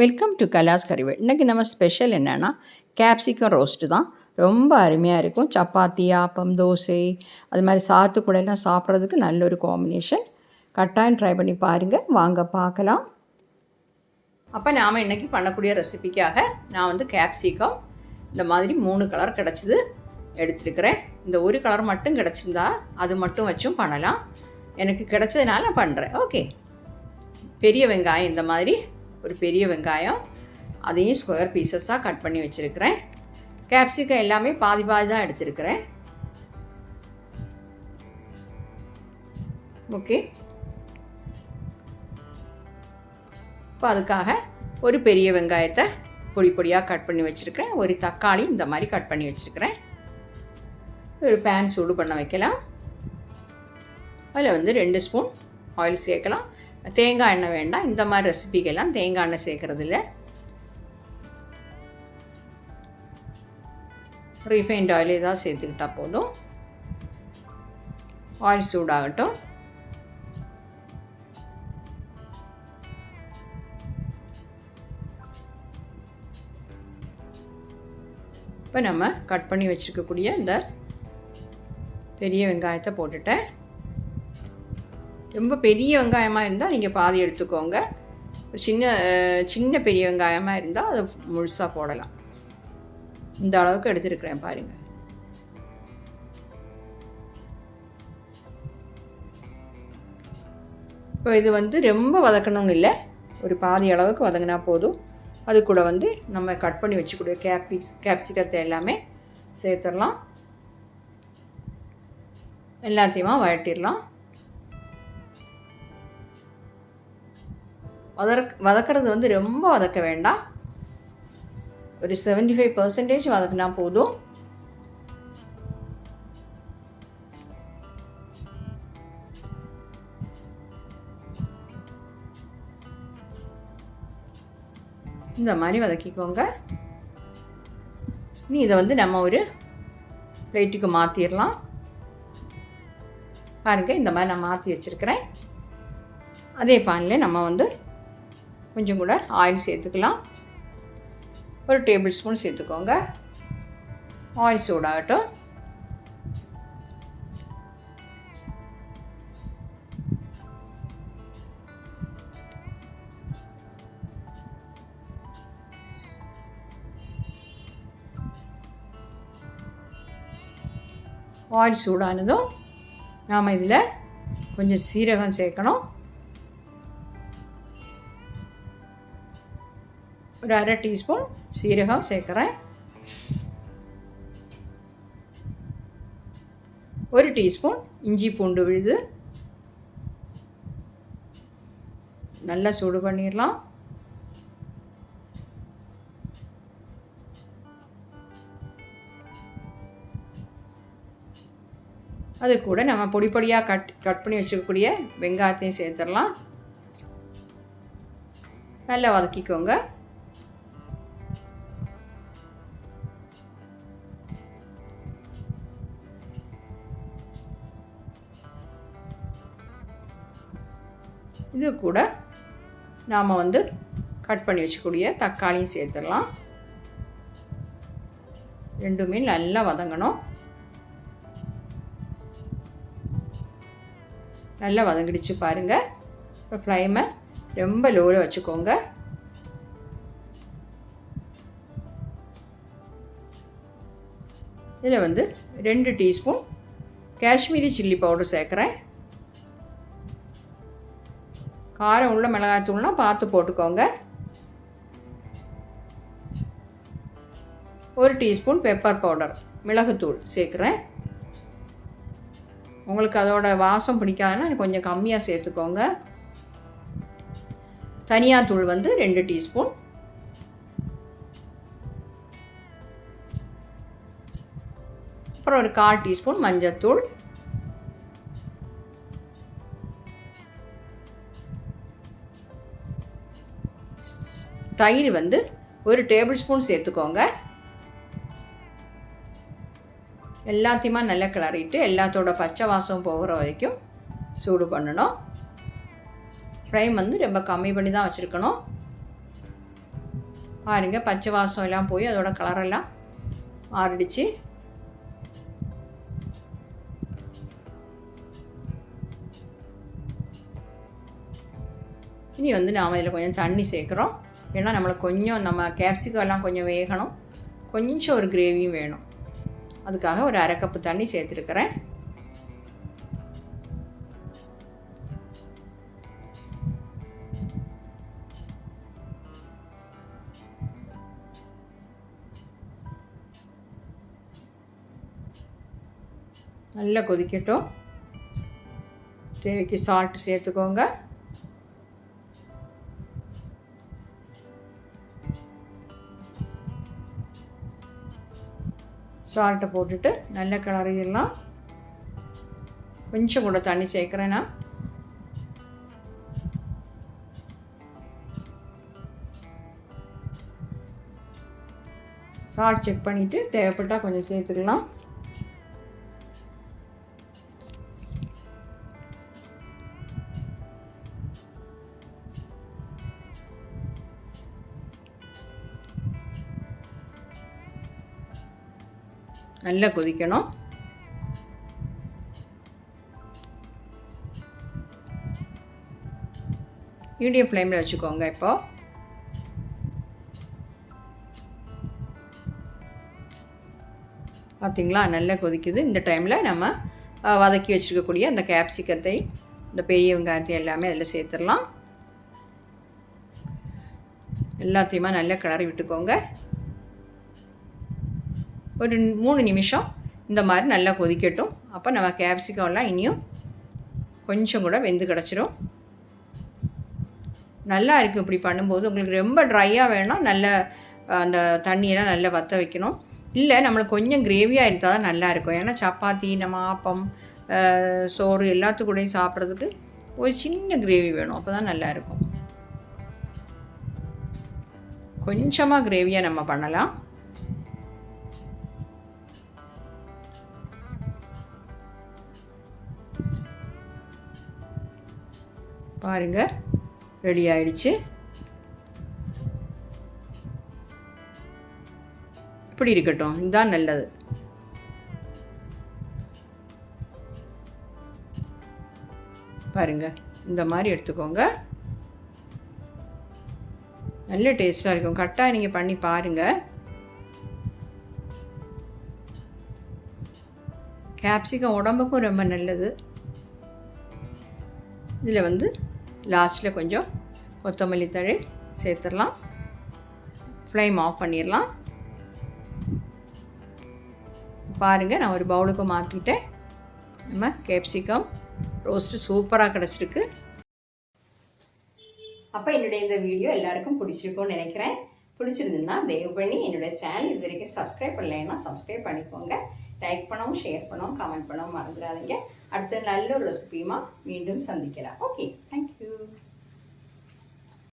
Welcome to கலாஸ் கறிவேல் இன்றைக்கி நம்ம special என்னென்னா கேப்சிகம் ரோஸ்ட்டு தான். ரொம்ப அருமையாக இருக்கும். சப்பாத்தி ஆப்பம் தோசை அது மாதிரி சாத்து கூட எல்லாம் சாப்பிட்றதுக்கு நல்ல ஒரு காம்பினேஷன் கட்டாயம் ட்ரை பண்ணி பாருங்கள் வாங்க பார்க்கலாம். அப்போ நாம் இன்றைக்கி பண்ணக்கூடிய ரெசிபிக்காக நான் வந்து கேப்சிகம் இந்த மாதிரி மூணு கலர் கிடச்சிது எடுத்துருக்கிறேன். இந்த ஒரு கலர் மட்டும் கிடச்சிருந்தா அது மட்டும் வச்சும் பண்ணலாம். எனக்கு கிடச்சதுனால நான் பண்ணுறேன் ஓகே பெரிய வெங்காயம் இந்த மாதிரி ஒரு பெரிய வெங்காயம் அதையும் ஸ்கொயர் பீசஸாக கட் பண்ணி வச்சுருக்கிறேன். கேப்சிகம் எல்லாமே பாதி பாதி தான் எடுத்துருக்கிறேன். ஓகே இப்போ அதுக்காக ஒரு பெரிய வெங்காயத்தை பொடி பொடியாக கட் பண்ணி வச்சுருக்கிறேன். ஒரு தக்காளி இந்த மாதிரி கட் பண்ணி வச்சுருக்கிறேன். ஒரு பேன் சூடு பண்ண வைக்கலாம். அதில் வந்து ரெண்டு ஸ்பூன் ஆயில் சேர்க்கலாம். தேங்காய் எண்ணெய் வேண்டாம். இந்த மாதிரி ரெசிபிக்கெல்லாம் தேங்காய் எண்ணெய் சேர்க்கறது இல்லை ரீஃபைண்ட் ஆயில் ஏதாவது சேர்த்துக்கிட்டால் போதும். ஆயில் சூடாகட்டும். இப்போ நம்ம கட் பண்ணி வச்சுருக்கக்கூடிய இந்த பெரிய வெங்காயத்தை போட்டுட்டேன். ரொம்ப பெரிய வெங்காயமாக இருந்தால் நீங்கள் பாதி எடுத்துக்கோங்க. சின்ன சின்ன பெரிய வெங்காயமாக இருந்தால் அதை முழுசாக போடலாம். இந்த அளவுக்கு எடுத்துருக்குறேன் பாருங்கள் இப்போ இது வந்து ரொம்ப வதக்கணும்னு இல்லை. ஒரு பாதி அளவுக்கு வதங்கினா போதும். அது கூட வந்து நம்ம கட் பண்ணி வச்சுக்கூடிய கேப்சிக்ஸ் கேப்சிகத்தை எல்லாமே சேர்த்துடலாம். எல்லாத்தையுமா வழட்டிடலாம் வதக் வதக்கிறது வந்து ரொம்ப வதக்க வேண்டாம். ஒரு செவன்டி ஃபைவ் பர்சன்டேஜ் வதக்குனா போதும். இந்த மாதிரி வதக்கிக்கோங்க. இனி இதை வந்து நம்ம ஒரு பிளேட்டுக்கு மாற்றிடலாம் பாருங்கள் இந்த மாதிரி நான் மாற்றி வச்சுருக்கிறேன். அதே பானில் நம்ம வந்து கொஞ்சம் கூட ஆயில் சேர்த்துக்கலாம். ஒரு டேபிள் ஸ்பூன் சேர்த்துக்கோங்க. ஆயில் சூடாகட்டும் ஆயில் சூடானதும் நாம் இதில் கொஞ்சம் சீரகம் சேர்க்கணும். ஒரு அரை டீஸ்பூன் சீரகம் சேர்க்குறேன் ஒரு டீஸ்பூன் இஞ்சி பூண்டு விழுது நல்லா சூடு பண்ணிடலாம் அது கூட நம்ம பொடி பொடியாக கட் கட் பண்ணி வச்சுக்கக்கூடிய வெங்காயத்தையும் சேர்த்துடலாம் நல்லா வதக்கிக்கோங்க இது கூட நாம் வந்து கட் பண்ணி வச்சுக்கூடிய தக்காளியும் சேர்த்துடலாம். ரெண்டுமே நல்லா வதங்கணும். நல்லா வதங்கிடுச்சு பாருங்கள் இப்போ ஃப்ளைமை ரொம்ப லோவில் வச்சுக்கோங்க. இதில் வந்து ரெண்டு டீஸ்பூன் காஷ்மீரி சில்லி பவுடர் சேர்க்குறேன். காரம் உள்ள மிளகாய்த்தூள்னால் பார்த்து போட்டுக்கோங்க. ஒரு டீஸ்பூன் பெப்பர் பவுடர் மிளகுத்தூள் சேர்க்குறேன். உங்களுக்கு அதோட வாசம் பிடிக்காதுன்னா கொஞ்சம் கம்மியாக சேர்த்துக்கோங்க. தனியாத்தூள் வந்து ரெண்டு டீஸ்பூன். அப்புறம் ஒரு கால் டீஸ்பூன் மஞ்சத்தூள். தயிர் வந்து ஒரு டேபிள் ஸ்பூன் சேர்த்துக்கோங்க. எல்லாத்தையுமா நல்லா கிளறிட்டு எல்லாத்தோட பச்சை வாசம் போகிற வரைக்கும் சூடு பண்ணணும். ஃப்ரைம் வந்து ரொம்ப கம்மி பண்ணி தான் வச்சுருக்கணும். பாருங்கள் பச்சை வாசம் எல்லாம் போய் அதோட கலரெல்லாம் மாறிடுச்சு. இனி வந்து நாம் இதில் கொஞ்சம் தண்ணி சேர்க்குறோம். ஏன்னா நம்மளை கொஞ்சம் நம்ம கேப்சிகம் எல்லாம் கொஞ்சம் வேகணும். கொஞ்சம் ஒரு கிரேவியும் வேணும். அதுக்காக ஒரு அரை கப்பு தண்ணி சேர்த்துருக்குறேன். நல்லா கொதிக்கட்டும். தேவைக்கு சால்ட் சேர்த்துக்கோங்க. சால்ட்டை போட்டுட்டு நல்ல கிளறிடலாம் கொஞ்சம் கூட தண்ணி சேர்க்குறேன் நான். சால்ட் செக் பண்ணிவிட்டு தேவைப்பட்டால் கொஞ்சம் சேர்த்துக்கலாம். நல்லா கொதிக்கணும். மீடியம் ஃப்ளேமில் வச்சுக்கோங்க இப்போ. பார்த்திங்களா நல்லா கொதிக்குது. இந்த டைமில் நம்ம வதக்கி வச்சுருக்கக்கூடிய அந்த கேப்சிகத்தை இந்த பெரிய வெங்காயத்தை எல்லாமே அதில் சேர்த்துடலாம். எல்லாத்தையுமே நல்லா கிளறி விட்டுக்கோங்க. ஒரு மூணு நிமிஷம் இந்த மாதிரி நல்லா கொதிக்கட்டும். அப்போ நம்ம கேப்சிகம்லாம் இனியும் கொஞ்சம் கூட வெந்து கிடச்சிரும். நல்லா இருக்கும் இப்படி பண்ணும்போது. உங்களுக்கு ரொம்ப ட்ரையாக வேணால் நல்ல அந்த தண்ணியெல்லாம் நல்லா வற்ற வைக்கணும். இல்லை நம்மளுக்கு கொஞ்சம் கிரேவியாக இருந்தால் தான் நல்லா இருக்கும். ஏன்னா சப்பாத்தி நம்ம ஆப்பம் சோறு எல்லாத்துக்கூடையும் சாப்பிட்றதுக்கு ஒரு சின்ன கிரேவி வேணும். அப்போ தான் நல்லா இருக்கும். கொஞ்சமாக கிரேவியாக நம்ம பண்ணலாம். பாருங்க. ரெடி ஆயிடுச்சு. இப்படி இருக்கட்டும். இதுதான் நல்லது. பாருங்க. இந்த மாதிரி எடுத்துக்கோங்க. நல்ல டேஸ்ட்டாக இருக்கும். கரெக்டாக நீங்கள் பண்ணி பாருங்கள் கேப்சிகம் உடம்புக்கும் ரொம்ப நல்லது. இதில் வந்து லாஸ்ட்டில் கொஞ்சம் கொத்தமல்லி தழை சேர்த்துடலாம். ஃப்ளேம் ஆஃப் பண்ணிடலாம். பாருங்கள் நான் ஒரு பவுலுக்கு மாற்றிட்டேன் நம்ம கேப்சிகம் ரோஸ்ட்டு சூப்பராக கிடச்சிருக்கு. அப்போ என்னுடைய இந்த வீடியோ எல்லாருக்கும் பிடிச்சிருக்கும்னு நினைக்கிறேன். பிடிச்சிருந்துன்னா தயவு பண்ணி என்னுடைய சேனல் இது வரைக்கும் சப்ஸ்கிரைப் பண்ணலைன்னா சப்ஸ்கிரைப் பண்ணிக்கோங்க. லைக் பண்ணவும் ஷேர் பண்ணவும் கமெண்ட் பண்ணவும் மறந்துடாதீங்க. அடுத்த நல்ல ஒரு ரெசிபியுமா மீண்டும் சந்திக்கலாம். Okay thank you